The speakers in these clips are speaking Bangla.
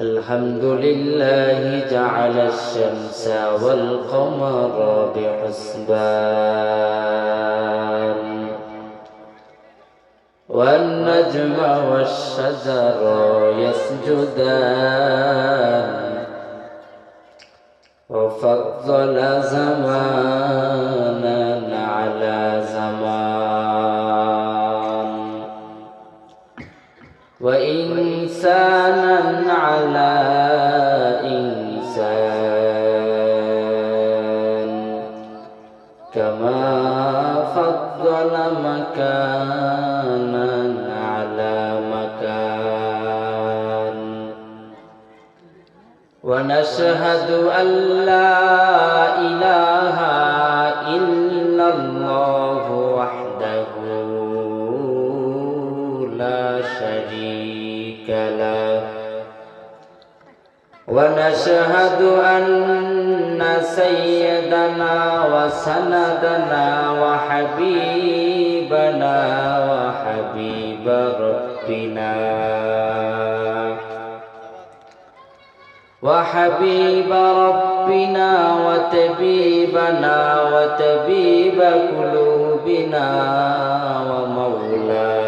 الحمد لله جعل الشمس والقمر بحسبان والنجم والشجر يسجدان وفضل زمانا على وإنسانا على إنسان. كما فضل مكانا على مكان. ونشهد أن لا ونشهد أن سيدنا وسندنا وحبيبنا وحبيب ربنا. وحبيب ربنا وتبيبنا وتبيب قلوبنا ومولانا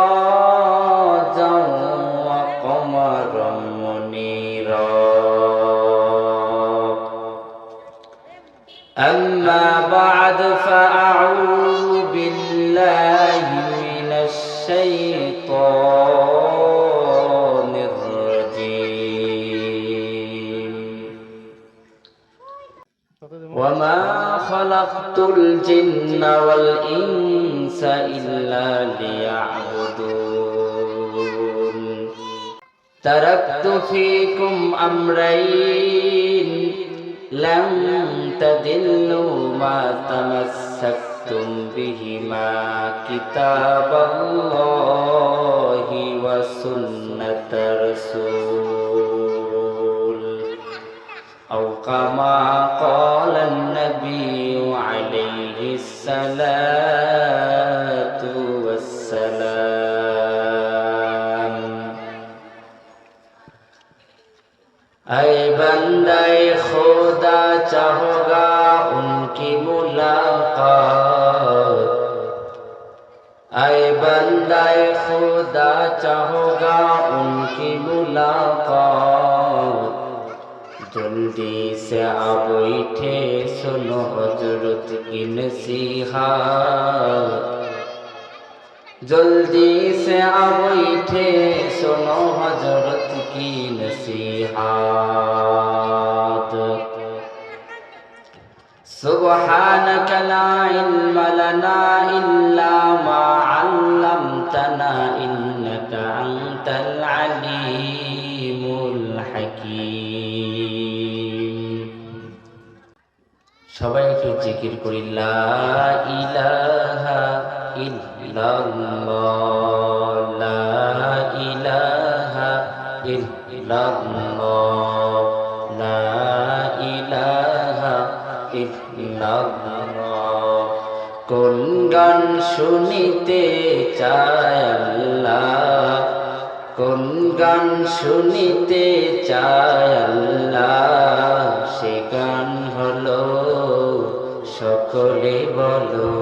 الجن والإنس إلا ليعبدون تركت فيكم أمرين لم تدلوا ما تمسكتم بهما كتاب الله وسنة رسول أو كما قال النبي عليه الصلاة والسلام. أي بندے خدا چاہوگا ان کی ملاقات. أي بندے خدا چاہوگا ان کی ملاقات. जल्दी से आप बैठे सुनो हजरत की नसीहत जल्दी से आप बैठे सुनो हजरत की नसीहत سبحانك لا علم لنا إلا ما علمتنا إنك أنت العليم সবাই একটু জিকির করি ইলাহা ইলাহা ইলাহা কোন গান শুনিতে কোন গান শুনিতে চায় আল্লাহ, সে গান হলো সকলে বলো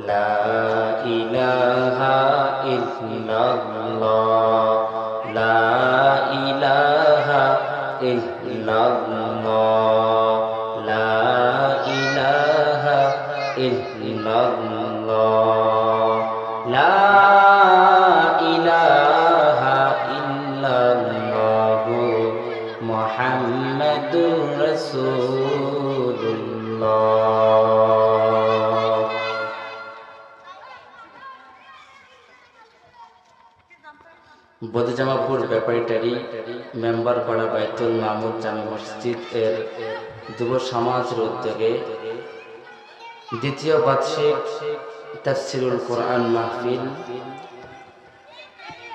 লা ইলাহা বদজামাপুর ব্যাপারীটারি মেম্বার পাড়া বাইতুল মাহমুদ জামে মসজিদ এর যুব সমাজের উদ্যোগে দ্বিতীয় বার্ষিক তাফসিরুল কোরআন মাহফিল।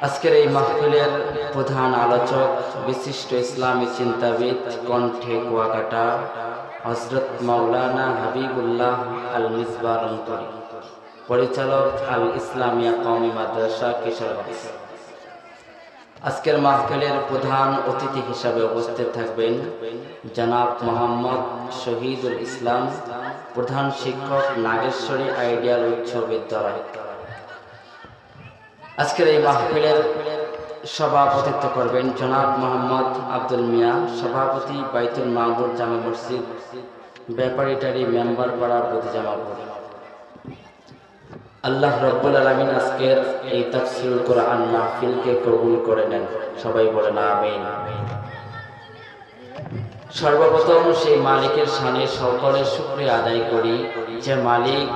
আজকের এই মাহফিলের প্রধান আলোচক, বিশিষ্ট ইসলামী চিন্তাবিদ, কণ্ঠে কুয়াকাটা, হজরত মাওলানা হাবিবুল্লাহ আল মিসবার পরিচালক আল ইসলামিয়া কওমি মাদ্রাসা কিশোরগঞ্জ আজকের মাহফিলের প্রধান অতিথি হিসাবে উপস্থিত থাকবেন জনাব মোহাম্মদ শহীদুল ইসলাম, প্রধান শিক্ষক নাগেশ্বরী আইডিয়াল উচ্চ বিদ্যালয়। আজকের এই মাহফিলের সভাপতিত্ব করবেন জনাব মোহাম্মদ আব্দুল মিয়া, সভাপতি বাইতুল মাহমুদ জামা মসজিদ, ব্যাপারিটারি মেম্বার পাড়া প্রতিজামাপুর আল্লাহ রব্বুল আলমিন আজকের এই তাফসিল কোরআন মাহফিলকে কবুল করে নেন। সবাই বলেন আমিন। সর্বপ্রথম সেই মালিকের সানে সকলের শুক্রিয়া আদায় করি যে মালিক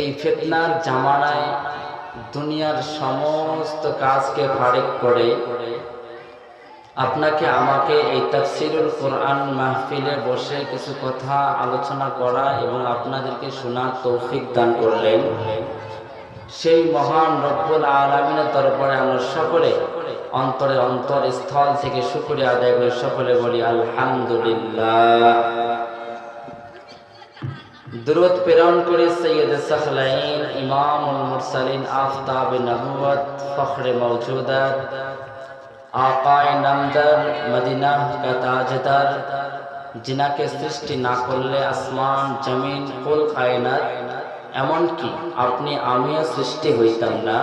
এই ফেতনার জামানায় দুনিয়ার সমস্ত কাজকে ফারেক করে আপনাকে আমাকে এই তাফসিরুল কোরআন মাহফিলে বসে কিছু কথা আলোচনা করা এবং আপনাদেরকে শোনার তৌফিক দান করলেন। সেই মহান রব্বুল আলমিনের তরফে আমরা সকলে অন্তরে অন্তর স্থল থেকে শুক্রিয়া আদায় করে। সকলে বলি, আলহামদুলিল্লাহ। দুরুদ প্রেরণ করে সৈয়দ সখলাইন ইমামুল মুরসালিন আফতাব নবুয়ত ফখরে মৌজুদাত আকায় নামদার, মদিনা জিনাকে সৃষ্টি না করলে আসমান, জমিন কুল কায়নাত এমনকি আপনি আমিও সৃষ্টি হইতাম না।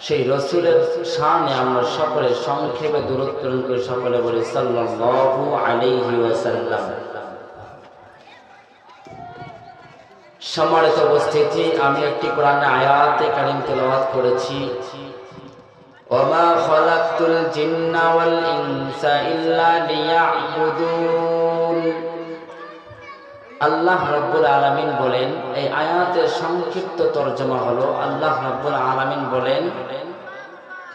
সেই রসুলের সামনে আমরা সকলে সংক্ষেপে দূরত প্রেরণ করে, সকলে বলি, সাল্লাল্লাহু আলাইহি ওয়াসাল্লাম। সম্মানিত উপস্থিতি, আমি একটি কোরআনে আয়াতে কারিম তেলাওয়াত করেছি। ওয়াল ইনসা ইল্লা আল্লাহ রাব্বুল আলামিন বলেন, এই আয়াতের সংক্ষিপ্ত তর্জমা হলো আল্লাহ রাব্বুল আলামিন বলেন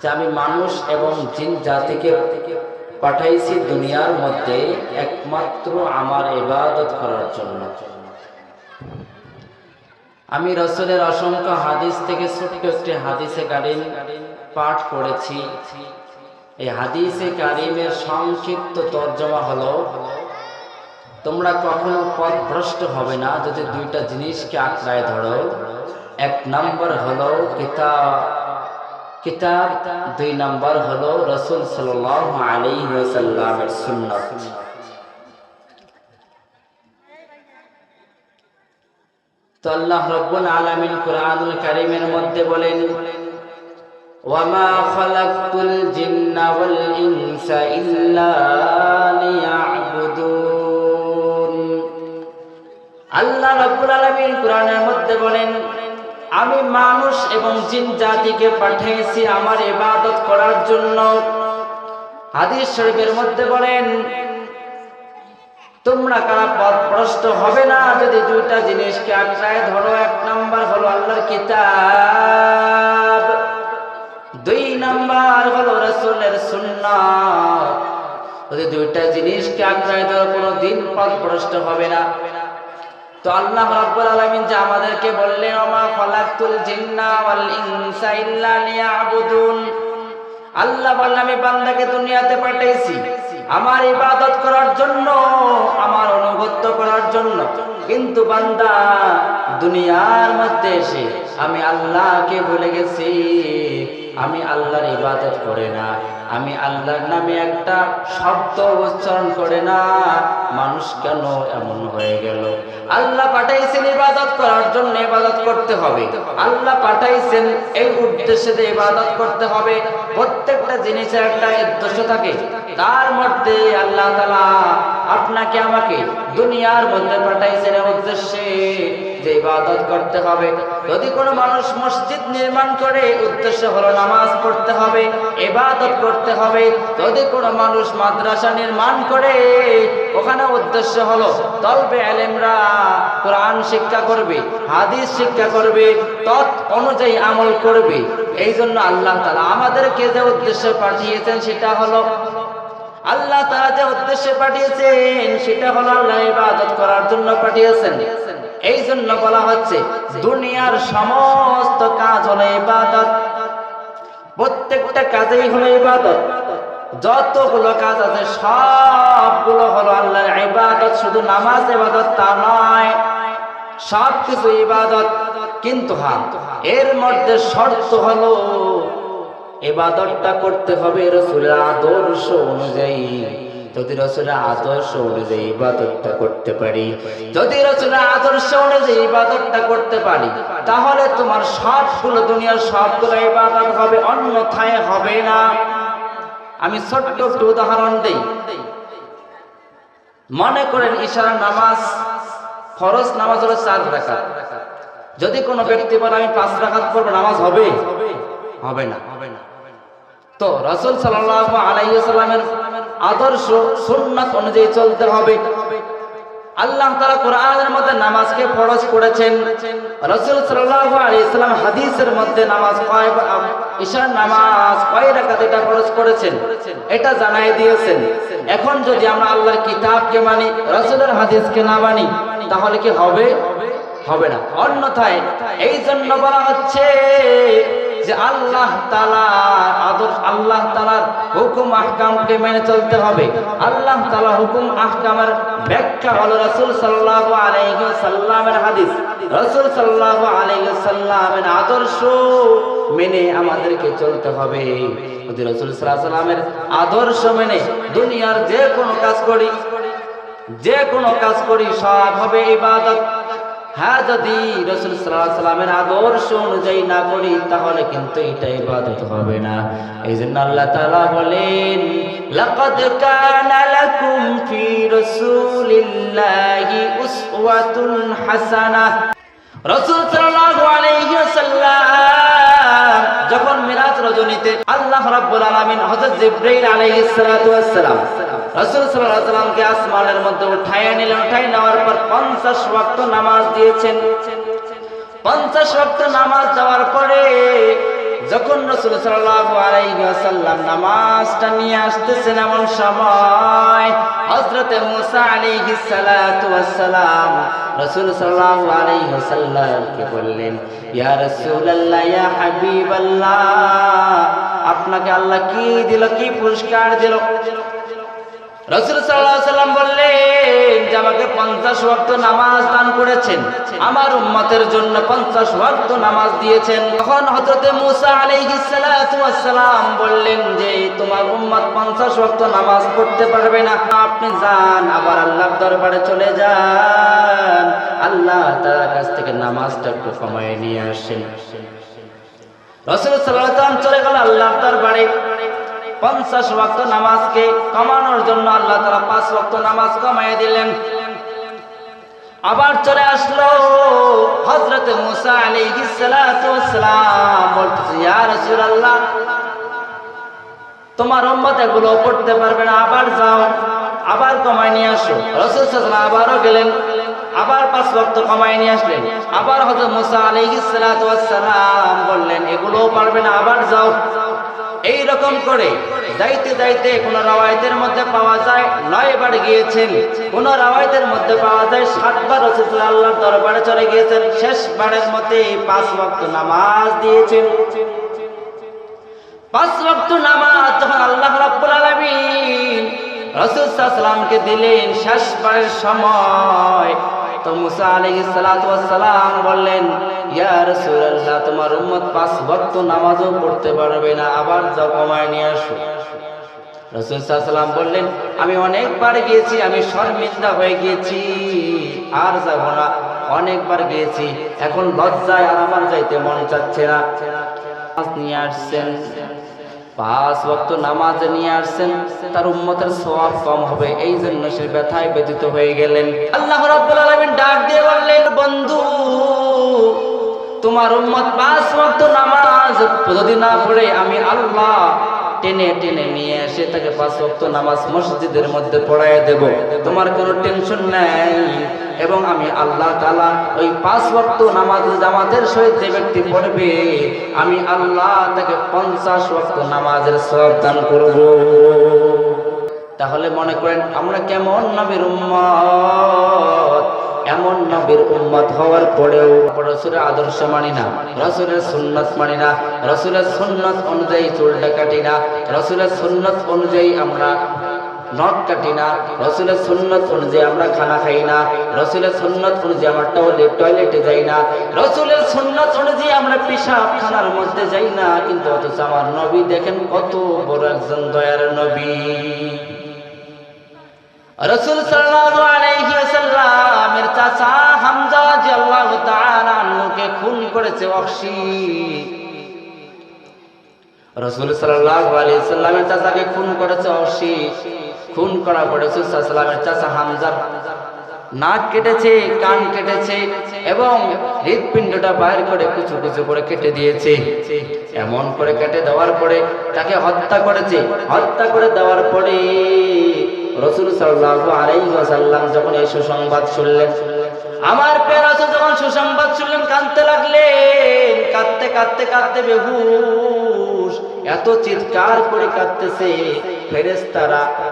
যে আমি মানুষ এবং জিন জাতিকে পাঠাইছি দুনিয়ার মধ্যে একমাত্র আমার ইবাদত করার জন্য। আমি রসুলের অসংখ্য হাদিস থেকে ছোট্ট একটি হাদিসে কারিম পাঠ করেছি। এই হাদিসে কারিমের সংক্ষিপ্ত তর্জমা হলো, তোমরা কখনো পথ ভ্রষ্ট হবে না যদি দুইটা জিনিসকে আঁকড়ায় ধরো। এক নম্বর হলো কিতাব। কিতাব দুই নম্বর হলো রসুল সাল্লাহ আলী সাল্লামের সুন্নত। তো আল্লাহ রব্বুল আলামিন কোরআনুল কারীমের মধ্যে বলেন খালাকতুল জিন্না ওয়াল ইনসা ইল্লা লিয়াবুদুন আল্লাহ মধ্যে বলেন, আমি মানুষ এবং জিন জাতিকে পাঠিয়েছি আমার ইবাদত করার জন্য। হাদিস শরীফের মধ্যে বলেন, তোমরা কারা পথভ্রষ্ট হবে না যদি দুইটা জিনিসকে আঁকড়ায় ধরো? এক নাম্বার হলো আল্লাহর কিতাব। নাম্বার হলো রসুলের সুন্নাত। যদি দুইটা জিনিসকে আঁকড়ায় ধরো কোনো দিন পথভ্রষ্ট হবে না। তো আল্লাহ রাব্বুল আলামিন আমাদেরকে বললেন, ওমা জিন্না ওয়াল ইনসা ইল্লা লিয়াবুদুন। আল্লাহ আমি বান্দাকে দুনিয়াতে পাঠাইছি। আমার ইবাদত করার জন্য, আমার অনুগত্য করার জন্য। কিন্তু বান্দা, দুনিয়ার মধ্যে এসে আমি আল্লাহকে ভুলে গেছি। আমি আল্লাহর ইবাদত করে না, আমি আল্লাহর নামে একটা শব্দ উচ্চারণ করে না। মানুষ কেন এমন হয়ে গেল? আল্লাহ পাঠাইছেন ইবাদত করার জন্য ইবাদত করতে হবে। আল্লাহ পাঠাইছেন এই উদ্দেশ্যে যে ইবাদত করতে হবে। প্রত্যেকটা জিনিসের একটা উদ্দেশ্য থাকে। তার মধ্যে আল্লাহ তালা আপনাকে আমাকে দুনিয়ার মধ্যে পাঠাইছেন উদ্দেশ্যে যে ইবাদত করতে হবে। যদি কোনো মানুষ মসজিদ নির্মাণ করে, উদ্দেশ্য হলো নামাজ পড়তে হবে, ইবাদত করতে হবে। যদি কোনো মানুষ মাদ্রাসা নির্মাণ করে, ওখানে উদ্দেশ্য হলো তলবে আলেমরা কোরআন শিক্ষা করবে, হাদিস শিক্ষা করবে, তৎ অনুযায়ী আমল করবে। এই জন্য আল্লাহ তালা আমাদেরকে যে উদ্দেশ্যে পাঠিয়েছেন সেটা হলো আল্লাহ তারা যে উদ্দেশ্যে পাঠিয়েছেন, সেটা হলো আল্লাহ ইবাদত করার জন্য পাঠিয়েছেন। এই জন্য বলা হচ্ছে, দুনিয়ার সমস্ত কাজ হলো ইবাদত। প্রত্যেকটা কাজেই হলো ইবাদত। যতগুলো কাজ আছে, সবগুলো হলো আল্লাহর ইবাদত। শুধু নামাজ ইবাদত তা নয় সব কিছু ইবাদত। কিন্তু হ্যাঁ এর মধ্যে শর্ত হলো ইবাদতটা করতে হবে রসুলের আদর্শ অনুযায়ী। যদি রসুলের আদর্শ অনুযায়ী ইবাদতটা করতে পারি, যদি রসুলের আদর্শ অনুযায়ী ইবাদতটা করতে পারি, তাহলে তোমার সবগুলো দুনিয়ার সবগুলো ইবাদত হবে, অন্যথায় হবে না। আমি ছোট্ট একটু উদাহরণ দিই। মনে করেন ইশারা নামাজ ফরজ নামাজ হলো চার রাখা যদি কোনো ব্যক্তি বলে, আমি পাঁচ রাকাত পড়ব, নামাজ হবে? হবে না হবে না। তো রসুল সাল্লাল্লাহু আলাইহি সাল্লামের আদর্শ, সুন্নাত অনুযায়ী চলতে হবে। আল্লাহ তাআলা কোরআনের মধ্যে নামাজকে ফরজ করেছেন। রাসূল সাল্লাল্লাহু আলাইহি সাল্লাম হাদিসের মধ্যে নামাজ কয় ঈশার নামাজ কয় রাকাত এটা ফরজ করেছেন। এটা জানাই দিয়েছেন। এখন যদি আমরা আল্লাহর কিতাবকে মানি, রাসূলের হাদিসকে না মানি, তাহলে কি হবে? হবে না। অন্যথায় এই জন্য বলা হচ্ছে যে আল্লাহ তালা আদর্শ, আল্লাহ তালার হুকুম, আহকামকে মেনে চলতে হবে। আল্লাহ তালা হুকুম, আহকামের ব্যাখ্যা হলো রসুল সাল্লাহ আলাইহি সাল্লামের হাদিস। রসুল সাল্লাহ আলাইহি সাল্লামের আদর্শ মেনে আমাদেরকে চলতে হবে। যদি রসুল সাল্লামের আদর্শ মেনে দুনিয়ার যে কোনো কাজ করি, যে কোনো কাজ করি, সব হবে ইবাদত। হ্যাঁ যদি রসুল সাল্লামের আদর্শ অনুযায়ী না করি, তাহলে কিন্তু এটা ইবাদত হবে না। এই জন্য আল্লাহ তালা বলেন কানা লাকুম ফি রাসূলিল্লাহি উসওয়াতুন হাসানাহ। রাসূল সাল্লাল্লাহু আলাইহি ওয়াসাল্লাম যখন মিরাজ রজনীতে আল্লাহ রাব্বুল আলামিন হযরত জিবরাইল আলাইহিস সালাতু ওয়াস সালাম রাসূল সাল্লাল্লাহু আলাইহি সাল্লামকে আসমানের মধ্যে উঠায় নিলেন, উঠাই নেওয়ার পর 50 ওয়াক্ত নামাজ দিয়েছেন। 50 ওয়াক্ত নামাজ দেওয়ার পরে যখন রাসূল ওয়াসাল্লাম নামাজটা নিয়ে আসতেছেন এমন সময় হযরতে মুসা সালাম রাসূল আলাইহি ওয়াসাল্লামকে বললেন রাসূলুল্লাহ, ইয়া হাবিবাল্লাহ, আপনাকে আল্লাহ কি দিল, কি পুরস্কার দিল? রসুল সাল্লাম বললেন যে আমাকে পঞ্চাশ ওয়াক্ত নামাজ দান করেছেন। আমার উম্মতের জন্য পঞ্চাশ ওয়াক্ত নামাজ দিয়েছেন। তখন হজরতে মুসা আলাইহিসালাম বললেন যে, তোমার উম্মত পঞ্চাশ ওয়াক্ত নামাজ পড়তে পারবে না। আপনি যান, আবার আল্লাহর দরবারে চলে যান। আল্লাহ তার কাছ থেকে নামাজটা একটু কমায় নিয়ে আসেন। রসুল আল্লাহর দরবারে। পঞ্চাশ ওয়াক্ত নামাজকে কমানোর জন্য আল্লাহ তারা পাঁচ ওয়াক্ত নামাজ কমাই দিলেন। আবার চলে আসলো হজরত মুসা আলী সালাম। তোমার উম্মত এগুলো পড়তে পারবে না, আবার যাও, আবার কমাই নিয়ে আসো। রসুল আবারও গেলেন, আবার পাঁচ ওয়াক্ত কমাই নিয়ে আসলেন। আবার হজরত মুসা আলাইহিস সালাম বললেন, এগুলোও পারবে না, আবার যাও। এই রকম করে যাইতে যাইতে কোন রাওয়ায়তের মধ্যে পাওয়া যায় নয় বার গিয়েছেন। কোন রাওয়ায়তের মধ্যে পাওয়া যায়, সাতবার রসুল আল্লাহর দরবারে চলে গিয়েছেন, শেষবারের মধ্যে পাঁচ ওয়াক্ত নামাজ দিয়েছেন। পাঁচ ওয়াক্ত নামাজ যখন আল্লাহ রাব্বুল আলামিন রাসূল সাল্লামকে দিলেন, শেষবারের সময় তো মুসা ওয়াস সালাম বললেন ইয়া তোমার উম্মত পাঁচ ওয়াক্ত নামাজও পড়তে পারবে না, আবার যাও কমায় নিয়ে আসো। রাসূল বললেন, আমি অনেকবার গিয়েছি, আমি শর্মিন্দা হয়ে গিয়েছি, আর যাব না। অনেকবার গিয়েছি, এখন লজ্জায় আর আমার যাইতে মন চাচ্ছে না। নিয়ে আসছেন, পাঁচ ওয়াক্ত নামাজ নিয়ে আসছেন, তার উম্মতের সওয়াব কম হবে এই জন্য সে ব্যথায় ব্যতীত হয়ে গেলেন। আল্লাহ রাব্বুল আলামিন ডাক দিয়ে বললেন, বন্ধু তোমার উম্মত পাঁচ ওয়াক্ত নামাজ। যদি না পড়ে, আমি আল্লাহ টেনে টেনে নিয়ে এসে তাকে পাঁচ ওয়াক্ত নামাজ মসজিদের মধ্যে পড়ায় দেব। তোমার কোনো টেনশন নাই। এবং আমি আল্লাহ তালা ওই পাঁচ ওয়াক্ত নামাজ জামাতের সহিত যে ব্যক্তি পড়বে, আমি আল্লাহ তাকে পঞ্চাশ ওয়াক্ত নামাজের সব দান করব। তাহলে মনে করেন, আমরা কেমন নবীর উম্মত? এমন নবীর উম্মত হওয়ার পরেও রসুলের আদর্শ মানি না, রসুলের সুন্নত মানি না, রসুলের সুন্নত অনুযায়ী চুলটা কাটি না, রসুলের সুন্নত অনুযায়ী আমরা নখ কাটি না, রসুলের সুন্নত অনুযায়ী আমরা খানা খাই না, রসুলের সুন্নত অনুযায়ী আমরা টয়লেট টয়লেটে যাই না, রসুলের সুন্নত অনুযায়ী আমরা পেশাব খানার মধ্যে যাই না, কিন্তু অথচ আমার নবী দেখেন কত বড় একজন দয়ার নবী। রসুল ওয়াসাল্লামের চাচা হামজা আনহুকে খুন করেছে ওয়াহশী রসুল সাল্লামের চাচাকে খুন করেছে ওয়াহশী খুন করা সাল্লামের চাচা হামজা নাক কেটেছে, কান কেটেছে এবং হৃদপিণ্ডটা বাইর করে কুচু কুচু করে কেটে দিয়েছে। এমন করে কেটে দেওয়ার পরে তাকে হত্যা করেছে। হত্যা করে দেওয়ার পরে রসুল সাল্লাহ আলাইহি সাল্লাম যখন এই সুসংবাদ শুনলেন, আমার আছে যখন সুসংবাদ শুনলেন, কাঁদতে লাগলেন, কাঁদতে কাঁদতে কাঁদতে বেহুশ, এত চিৎকার করে কাঁদতেছে ফেরেস্তারা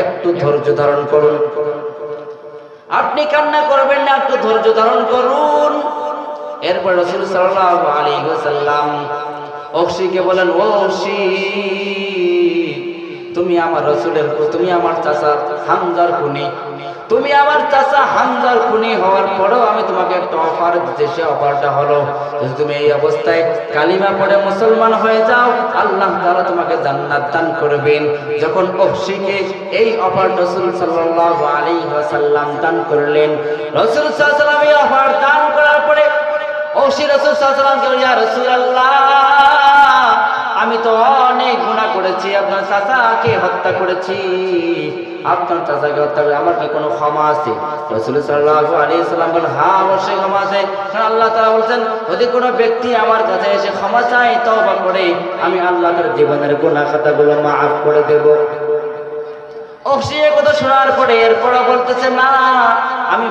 একটু ধৈর্য ধারণ করুন। আপনি কান্না করবেন না, একটু ধৈর্য ধারণ করুন। এরপর রসুল সাল্লাম অক্সিকে বলেন, ও তুমি আমার রসুলের তুমি আমার চাচা হামজার খুনি। তুমি আমার চাচা হামজার খুনি হওয়ার পরেও আমি তোমাকে একটা অফার দিতে অফারটা হলো, যদি তুমি এই অবস্থায় কালিমা পড়ে মুসলমান হয়ে যাও, আল্লাহ তাআলা তোমাকে জান্নাত দান করবেন। যখন অফসিকে এই অফার রসুল সাল্লাল্লাহু আলাইহি ওয়াসাল্লাম দান করলেন, রসুল এই অফার দান করার পরে অফসি রসুল ওয়াসাল্লাম ইয়া আমি তো অনেক গুণা করেছি, আপনার চাচাকে হত্যা করেছি। আপনার হত্যা করে আমার কি কোনো ক্ষমা আছে? রসুল সাল্লাল্লাহু আলাইহি সাল্লাম বলেন হ্যাঁ অবশ্যই ক্ষমা আছে। আল্লাহ তাআলা বলছেন, যদি কোনো ব্যক্তি আমার কাছে এসে ক্ষমা তওবা করে, আমি আল্লাহ তার জীবনের মাফ করে দেব।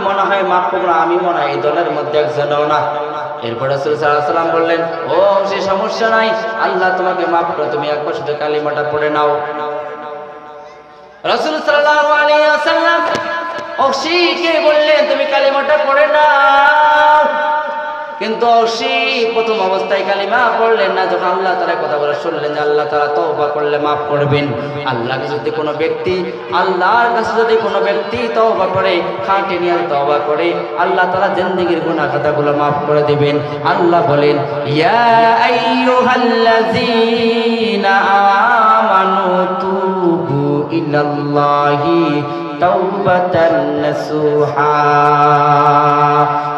মনে হয় মাফ করব আমি মনে হয় এই দলের মধ্যে একজনও না। এরপরে বললেন, ও সে সমস্যা নাই, আল্লাহ তোমাকে মাফ করে, তুমি একবার শুধু কালিমাটা পড়ে নাও। রাসূল ওয়াসাল্লাম অক্সিকে বললেন, তুমি পড়ে কিন্তু প্রথম অবস্থায় কালিমা পড়লেন না, যখন আল্লাহ কথা বলে শুনলেন যে আল্লাহ তওবা করলে মাফ করবেন। যদি কোনো ব্যক্তি, আল্লাহর কাছে যদি কোনো ব্যক্তি তওবা করে, খাঁটি নিয়ে তওবা করে, আল্লাহ তারা জিন্দেগির খাতাগুলো করে দিবেন। আল্লাহ বলেন, ইয়া তুবু ইলাল্লাহি তাওবাতান নাসুহা।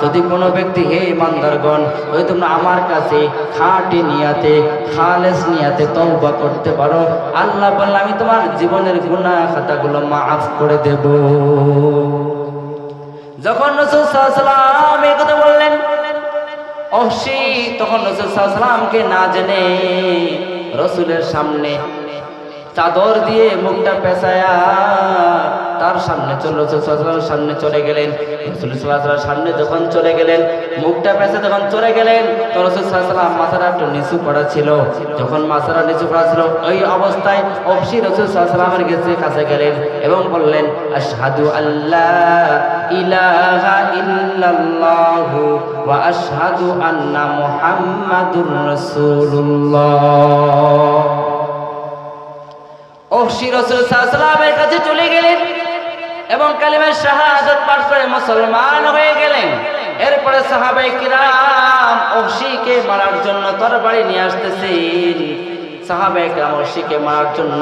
যদি কোনো ব্যক্তি, হে ইমানদারগণ ওই তোমরা আমার কাছে খাঁটি নিয়াতে খালেস নিয়াতে তওবা করতে পারো, আল্লাহ বললে আমি তোমার জীবনের গুনাহ খাতাগুলো মাফ করে দেব। যখন রসুল সাল্লাম এই কথা বললেন, অবশ্যই তখন রসুল সাল্লামকে না জেনে রসুলের সামনে চাদর দিয়ে মুখটা পেঁচায়া তার সামনে চল রসুল সামনে চলে গেলেন। সামনে যখন চলে গেলেন, মুখটা পেঁচে যখন চলে গেলেন, তো রসুল মাথাটা একটু নিচু করা ছিল। যখন মাথাটা নিচু করা ছিল, ওই অবস্থায় অবশ্যই রসুল সাল্লামের কাছে কাছে গেলেন এবং বললেন, আশহাদু আল্লাহ ইলাহা ইল্লাল্লাহু ওয়া আশহাদু আন্না মুহাম্মাদুর রসুল কাছে চলে গেলেন এবং কালিমার শাহাদাত পাঠ করে মুসলমান হয়ে গেলেন। এরপরে সাহাবাই কিরাম অবশিকে মারার জন্য তরবারি নিয়ে শিখে মারার জন্য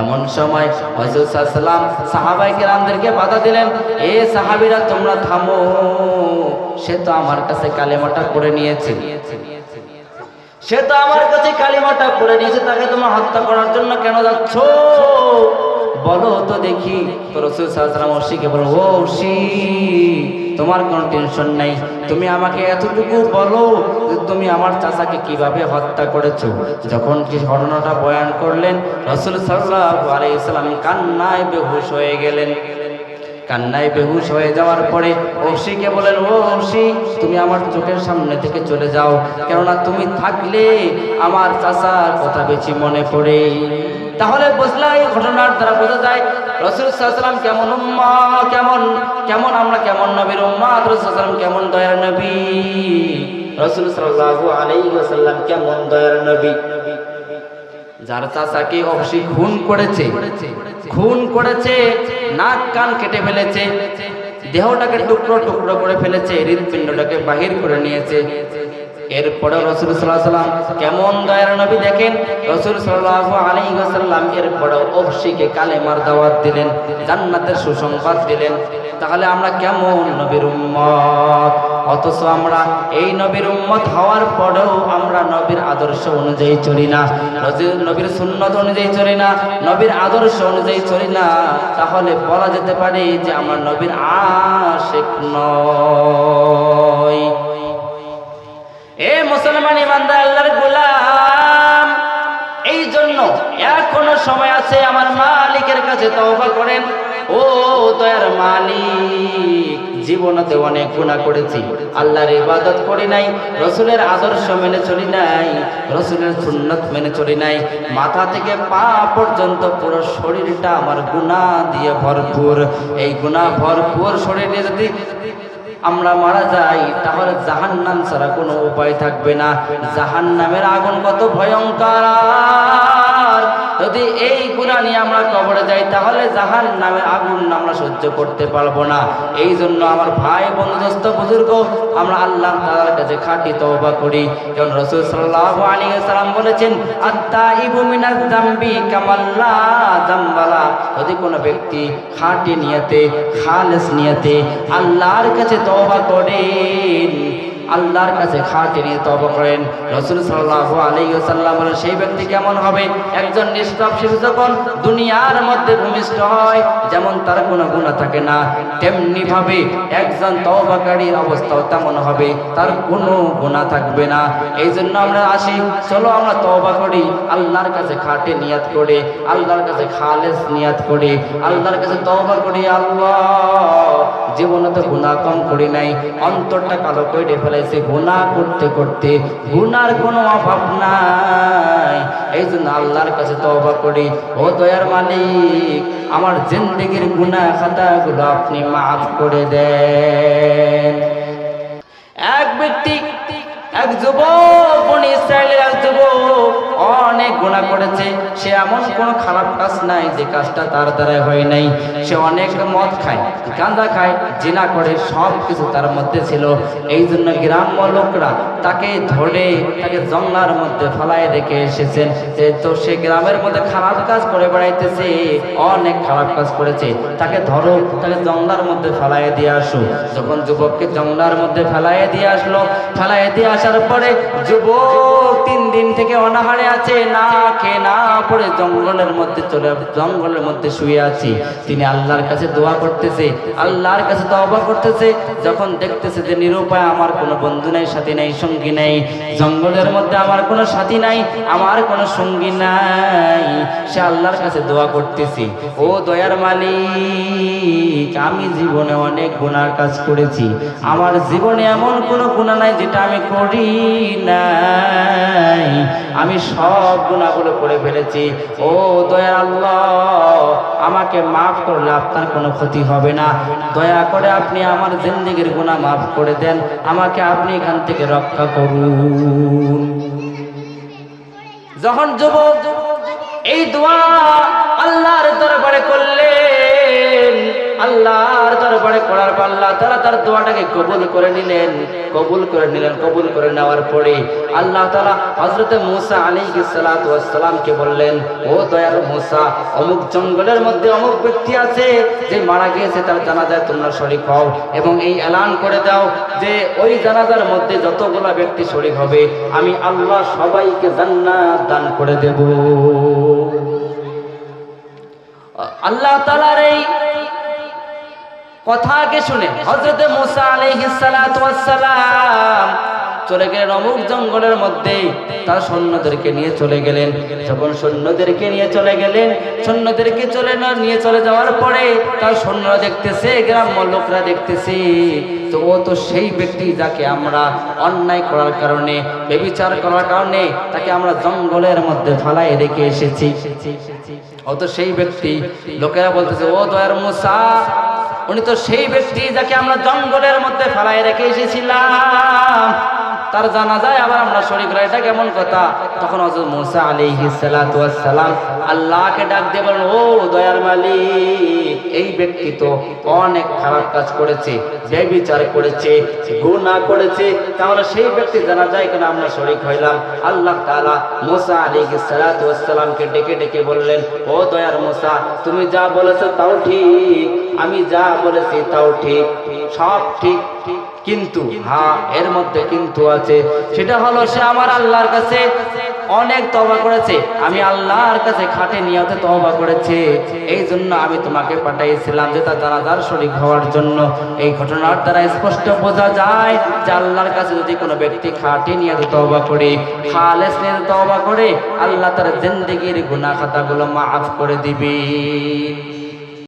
এমন সময় হযরত সাল্লাম সাহাবায়ে কেরামদেরকে বাধা দিলেন, এ সাহাবীরা, তোমরা থামো। সে তো আমার কাছে কালেমাটা করে নিয়েছে। সে তো আমার কাছে কালিমাটা পড়ে নিয়েছে, তাকে তোমার হত্যা করার জন্য কেন যাচ্ছ? বলো তো দেখি। রসুল সাল্লাম ওসিকে বলো ও ওসি তোমার কোনো টেনশন নাই। তুমি আমাকে এতটুকু বলো তুমি আমার চাচাকে কীভাবে হত্যা করেছ? যখন কি ঘটনাটা বয়ান করলেন, রসুল সাল্লাহ আলাইসাল্লাম কান্নায় বেহুশ হয়ে গেলেন। কান্নায় বেহুশ হয়ে যাওয়ার পরে ঔষিকে বলেন, ও ঔষি তুমি আমার চোখের সামনে থেকে চলে যাও। কেননা তুমি থাকলে আমার চাচার কথা বেশি মনে পড়ে। তাহলে বুঝলা এই ঘটনার দ্বারা বোঝা যায়, রসুল সাল্লাম কেমন উম্মা কেমন কেমন আমরা কেমন নবীর উম্মা রসুল কেমন দয়ার নবী? রসুল সাল্লাল্লাহু আলাইহি কেমন দয়ার নবী? যার চাচাকে অবশ্যই খুন করেছে। খুন করেছে, নাক কান কেটে ফেলেছে, দেহটাকে টুকরো টুকরো করে ফেলেছে হৃদপিণ্ডটাকে বাহির করে নিয়েছে। এরপরে রসুল সাল্লাহ কেমন দয়ার নবী দেখেন? রসুল সাল্লাহ আলী সাল্লাম এরপরে অবশ্যইকে কালেমার দাওয়াত দিলেন, জান্নাতের সুসংবাদ দিলেন। তাহলে আমরা কেমন নবীর উম্মত? অথচ আমরা এই নবীর উম্মত হওয়ার পরেও আমরা নবীর আদর্শ অনুযায়ী চলি না। নবীর সুন্নত অনুযায়ী চলি না, নবীর আদর্শ অনুযায়ী চলি না। তাহলে বলা যেতে পারে যে আমরা নবীর আশেক নয় এ মুসলমান ইমানদার, আল্লাহর গোলাম এই জন্য এখনও সময় আছে আমার মালিকের কাছে তওবা করেন। ও দয়ার মালিক জীবনতে অনেক গুণা করেছি। আল্লাহর ইবাদত করি নাই, রসুলের আদর্শ মেনে চলি নাই, রসুলের সুন্নত মেনে চলি নাই। মাথা থেকে পা পর্যন্ত পুরো শরীরটা আমার গুণা দিয়ে ভরপুর। এই গুণা ভরপুর শরীরে যদি আমরা মারা যাই, তাহলে জাহান্নাম ছাড়া কোনো উপায় থাকবে না। জাহান্নামের আগুন কত ভয়ঙ্কর। যদি এই গুণা নিয়ে আমরা কবরে যাই, তাহলে জাহান নামের আগুন আমরা সহ্য করতে পারব না। এই জন্য আমার ভাই বন্ধুদস্ত বুজুর্গ, আমরা আল্লাহ তাআলার কাছে খাঁটি তওবা করি। যেমন রসুল সাল্লাল্লাহু আলাইহি সাল্লাম বলেছেন আত্তা ইবু কামাল্লা জামবালা যদি কোনো ব্যক্তি খাঁটি নিয়তে, খালেস নিয়তে আল্লাহর কাছে তওবা করেন আল্লাহর কাছে খাটে নিয়ে তব করেন। রসুল সাল্লাহ আলাইসাল্লাম বলেন সেই ব্যক্তি কেমন হবে? একজন নিষ্পাপ শিশু যখন দুনিয়ার মধ্যে ভূমিষ্ঠ হয়, যেমন তার কোনো গুণা থাকে না তেমনি ভাবে একজন তওবাকারীর অবস্থাও তেমন হবে, তার কোনো গুণা থাকবে না। এই জন্য আমরা আসি, চলো আমরা তওবা করি, আল্লাহর কাছে খাটে নিয়াত করে, আল্লাহর কাছে খালেস নিয়াত করে, আল্লাহর কাছে তওবা করি, আল্লাহ জীবনে তো গুণা কম করি নাই। অন্তরটা কালো করে ফেলাইছে গুণা করতে করতে। গুনার কোনো অভাব নাই। এই জন্য আল্লাহর কাছে তওবা করি। ও দয়ার মালিক, আমার জিন্দগির গুনাহ খাতাগুলো আপনি মাফ করে দেন। এক ব্যক্তি, এক যুবক, বনি ইসরায়েলের এক যুবক অনেক গুণা করেছে। সে এমন কোনো খারাপ কাজ নাই যে কাজটা তার দ্বারা হয় নাই। সে অনেক মদ খায় গাঁদা খায়, জিনা করে, সব কিছু তার মধ্যে ছিল। এই জন্য গ্রাম্য লোকরা তাকে ধরে, তাকে জঙ্গলার মধ্যে ফেলায় রেখে এসেছেন। তো সে গ্রামের মধ্যে খারাপ কাজ করে বেড়াইতেছে, অনেক খারাপ কাজ করেছে। তাকে ধরো, তাকে জঙ্গলার মধ্যে ফেলায় দিয়ে আসো। যখন যুবককে জঙ্গলার মধ্যে ফেলায় দিয়ে আসলো, ফেলায় দিয়ে আসার পরে যুবক তিন দিন থেকে অনাহারে আছে, না না পড়ে জঙ্গলের মধ্যে চলে, জঙ্গলের মধ্যে শুয়ে আছি। তিনি আল্লাহর কাছে দোয়া করতেছে, আল্লাহর কাছে করতেছে, যখন দেখতেছে যে নিরুপায় আমার কোনো বন্ধু সাথী নাই, সঙ্গী জঙ্গলের মধ্যে আমার কোনো সাথী নাই, আমার কোনো সঙ্গী নাই, সে আল্লাহর কাছে দোয়া করতেছি, ও দয়ার মালিক, আমি জীবনে অনেক গুনার কাজ করেছি। আমার জীবনে এমন কোনো গুণা নাই যেটা আমি করি নাই। আমি সব গুণাগুলো করে ফেলেছি। ও দয়া আল্লাহ, আমাকে মাফ করলে আপনার কোনো ক্ষতি হবে না। দয়া করে আপনি আমার জিন্দিগির গুণা মাফ করে দেন। আমাকে আপনি এখান থেকে রক্ষা করুন। যখন যুবক, এই দোয়া আল্লাহর দরবারে করলেন আল্লাহর দরবারে করার পর আল্লাহ তারা তার দোয়াটাকে কবুল করে নিলেন। কবুল করে নিলেন, কবুল করে নেওয়ার পরে আল্লাহ তালা হজরতে মুসা আলী সালাতামকে বললেন, ও দয়ার মুসা, অমুক জঙ্গলের মধ্যে অমুক ব্যক্তি আছে যে মারা গিয়েছে, তার জানাজায় তোমরা শরিক হও এবং এই এলান করে দাও যে ওই জানাজার মধ্যে যতগুলা ব্যক্তি শরিক হবে, আমি আল্লাহ সবাইকে জান্নাত দান করে দেব। আল্লাহ তালার এই কথাকে শুনে হজরতে মুসা আলাইহিসসালাম চলে গেলেন অমুক জঙ্গলের মধ্যে। তার সৈন্যদেরকে নিয়ে চলে গেলেন। যখন সৈন্যদেরকে নিয়ে চলে গেলেন, সৈন্যদেরকে চলে নিয়ে চলে যাওয়ার পরে তার সৈন্যরা দেখতেছে, গ্রাম্য লোকরা দেখতেছে। তো ও তো সেই ব্যক্তি যাকে আমরা অন্যায় করার কারণে, বেবিচার করার কারণে তাকে আমরা জঙ্গলের মধ্যে ফালাই রেখে এসেছি। ও তো সেই ব্যক্তি। লোকেরা বলতেছে, ও দয়ার মুসা উনি তো সেই ব্যক্তি যাকে আমরা জঙ্গলের মধ্যে ফেলায় রেখে এসেছিলাম। তার জানা যায় আবার আমরা শরীর এটা কেমন কথা? তখন হজরত মুসা আলাইহি সালাম আল্লাহকে ডাক দিয়ে বলেন ও দয়ার মালিক, এই ব্যক্তি তো অনেক খারাপ কাজ করেছে যে ব্যবিচার করেছে, গুনাহ করেছে। তাহলে সেই ব্যক্তি জানা যায় কেন আমরা শরীক হইলাম? আল্লাহ তাআলা মুসা আলাইহি সালামকে ডেকে ডেকে বললেন, ও দয়ার মুসা, তুমি যা বলেছ তাও ঠিক, আমি যা বলেছি তাও ঠিক, সব ঠিক ঠিক। কিন্তু হ্যাঁ এর মধ্যে কিন্তু আছে। সেটা হলো সে আমার আল্লাহর কাছে অনেক তবা করেছে। আমি আল্লাহর কাছে খাটে নিয়তে তবা করেছে। এই জন্য আমি তোমাকে পাঠাইছিলাম যে তার জানাজার শরীক হওয়ার জন্য। এই ঘটনার দ্বারা স্পষ্ট বোঝা যায় যে আল্লাহর কাছে যদি কোনো ব্যক্তি খাটে নিয়তে তবা করে, খালেস নিয়ে তবা করে, আল্লাহ তার জিন্দগির গুনাহ খাতাগুলো মাফ করে দিবে।